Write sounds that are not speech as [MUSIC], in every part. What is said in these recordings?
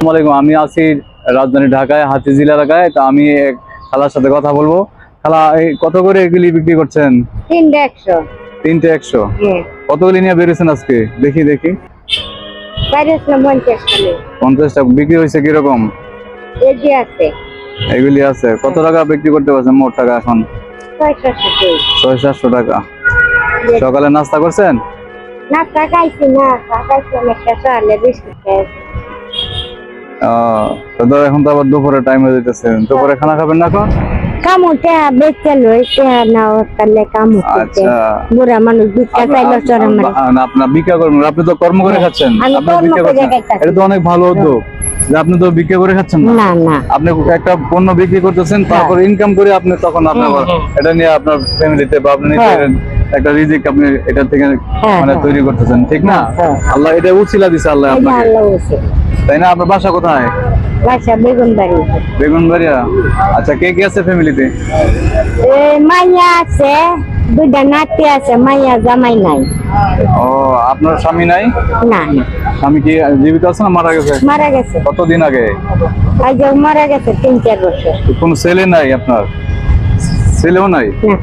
আসসালামাইকুম আমি আছি রাজধানী ঢাকায় হাতিঝিল এলাকায়। তা আমি এক খালার সাথে কথা বলব। খালা এই কত করে এগুলি বিক্রি করছেন? তিনটা একশো। তিনটে একশো? কতগুলি নিয়ে বেরিয়েছেন আজকে? দেখি দেখি। পঞ্চাশটা। বিক্রি হয়েছে কীরকম? এগুলি আছে। কত টাকা বিক্রি করতে পারছেন মোট টাকা এখন? ছয় সাতশো টাকা। সকালে নাস্তা করছেন? না বিস্কুট ধর এখন তো আবার দুপুরে টাইম হয়ে দুপুরে খানা খাবেন না এখন? কামু বেচতে লই না তাহলে কামু আচ্ছা। বুড়া মানুষ ভিক্ষা চাইলো চরে মারে। আপনার ভিক্ষা করবেন আপনি তো কর্ম করে খাচ্ছেন। আপনি ভিক্ষা করছেন এটা তো অনেক ভালো উদ্যোগ। যে আপনি তো ভিক্ষা করে খাচ্ছেন না। না না। আপনি একটা পণ্য বিক্রি করতেছেন তারপর ইনকাম করে আপনি তখন আপনার এটা নিয়ে আপনার ফ্যামিলিতে বা আপনি একটা রিজিক আপনি এটা থেকে হ্যাঁ, মানে হ্যাঁ। তৈরি করতেছেন ঠিক না? হ্যাঁ। আল্লাহ এটা উচিলা দিছে আল্লাহ আপনাকে। তাই না? আপনার বাসা কোথায়? বাসা বেগুন বাড়ি বেগুনবাড়িয়া? আচ্ছা কে কে আছে ফ্যামিলিতে মাইয়া আছে দুইটা নাতি আছে মাইয়া জামাই নাই। ও আপনার স্বামী নাই? না স্বামী কি জীবিত আছে না মারা গেছে? মারা গেছে। কতদিন আগে? আজ মারা গেছে তিন চার বছর। কোনো ছেলে নাই আপনার? ছেলেও নাই? না।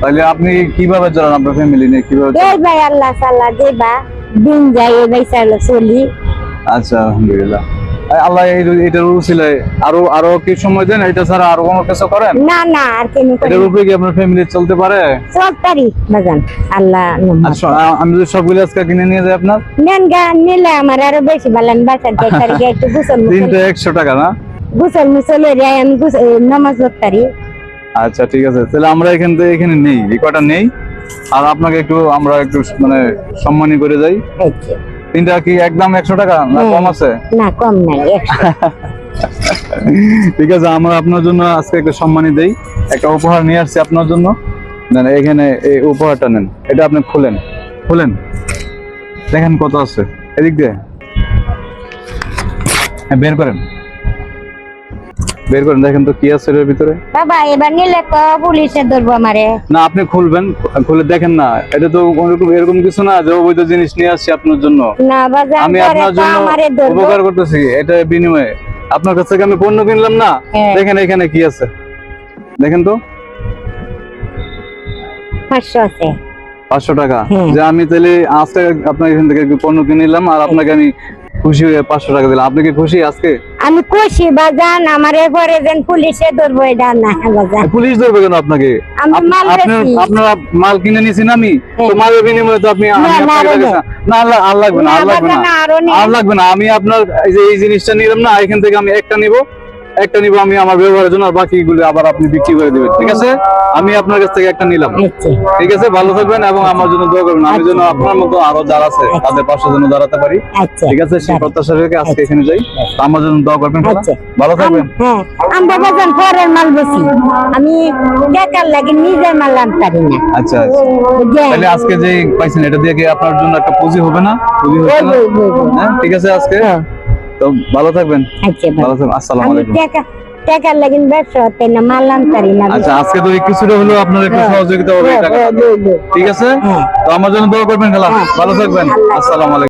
তাহলে আপনি কীভাবে চলেন আপনার ফ্যামিলি নিয়ে? কীভাবে এই ভাই আল্লাহ সাল্লাহ দেবা দিন যাই এই ভাই চাইলো চলি। আচ্ছা আলহামদুলিল্লাহ। আল্লাহ এটার আরও আরও কি সময় দেন? এটা ছাড়া আরও কোনো কিছু করেন? না না আর কেন এটার উপরে কি আপনার ফ্যামিলি চলতে পারে? সব পারি বাজান। আল্লাহ আর স- আ- আমি যদি সবগুলো আজকে কিনে নিয়ে যাই আপনার? নেন গা নিলে আমার আরও বেশি ভালো একটু [LAUGHS] গুসল মুসল তিনটে একশো টাকা না? গুসল মুসল হয়ে আমি নামাজ পড়তারি আচ্ছা ঠিক আছে। তাহলে আমরা এখান থেকে এখানে নেই এই কটা নেই। আর আপনাকে একটু আমরা একটু মানে সম্মানী করে যাই। তিনটা কি একদম একশো টাকা না কম আছে? না কম নাই। ঠিক আছে আমরা আপনার জন্য আজকে একটা সম্মানী দেই। একটা উপহার নিয়ে আসছি আপনার জন্য। নেন এখানে এই উপহারটা নেন। এটা আপনি খুলেন। খুলেন। দেখেন কত আছে। এদিক দিয়ে। হ্যাঁ বের করেন। বের করেন দেখেন তো কি আছে এর ভিতরে। বাবা এবার নিলে তো পুলিশে ধরবো আমারে। না আপনি খুলবেন খুলে দেখেন না। এটা তো এরকম কিছু না যে অবৈধ জিনিস নিয়ে আসছি আপনার জন্য। না আমি আপনার জন্য উপকার করতেছি এটা বিনিময়ে। আপনার কাছ থেকে আমি পণ্য কিনলাম না। হ্যাঁ। দেখেন এখানে কি আছে। দেখেন তো। আছে। পাঁচশো টাকা। হ্যাঁ। যে আমি তাহলে আজকে আপনার এখান থেকে পণ্য কিনে নিলাম আর আপনাকে আমি খুশি হয়ে পাঁচশো টাকা দিলাম। আপনি কি খুশি আজকে? আমি কষি বাজান আমারে এবারে যেন পুলিশে ধরবো এটা না বাজান। পুলিশ ধরবে কেন আপনাকে? আমি মাল আপনার মাল কিনে নিছেন আমি? তো হ্যাঁ। মালের বিনিময়ে তো আপনি না, আল্লাহ আর লাগবে না আর লাগবে না। আর লাগবে না। আমি আপনার এই যে এই জিনিসটা নিলাম না এখান থেকে আমি একটা নিব। একটা নিব আমি আমার ব্যবহারের জন্য আর বাকিগুলো আবার আপনি বিক্রি করে দিবেন ঠিক আছে? আমি আপনার কাছ থেকে একটা নিলাম। আচ্ছা। ঠিক আছে? ভালো থাকবেন এবং আমার জন্য দোয়া করবেন। আমি যেন আপনার মতো আরও যারা আছে তাদের পাশে যেন দাঁড়াতে পারি। আচ্ছা। ঠিক আছে? সেই প্রত্যাশা রেখে আজকে এখানে যাই। আমার জন্য দোয়া করবেন আচ্ছা। ভালো থাকবেন। আম- হ্যাঁ। আমরা বাজান পরের মাল বেশি আমি বেকার লাগে নিজের মাল আনতে পারি না। আচ্ছা আচ্ছা। তাহলে আজকে যে পাইছেন এটা দিয়ে কি আপনার জন্য একটা পুঁজি হবে না? পুঁজি হচ্ছে না। হ্যাঁ ঠিক আছে আজকে? হ্যাঁ। তো ভালো থাকবেন আচ্ছা ভালো বাবা। থাকবেন আসসালামু আলাইকুম টাকা টাকার লাগিন ব্যবসা হতে না মাল আনতে না আচ্ছা আজকে তো কিছুটা আপনার একটু হ্যাঁ। সহযোগিতা হবে হ্যাঁ, হ্যাঁ। ঠিক আছে। তো আমার জন্য দোয়া করবেন খালা। ভালো থাকবেন আসসালাম আসসালামু আলাইকুম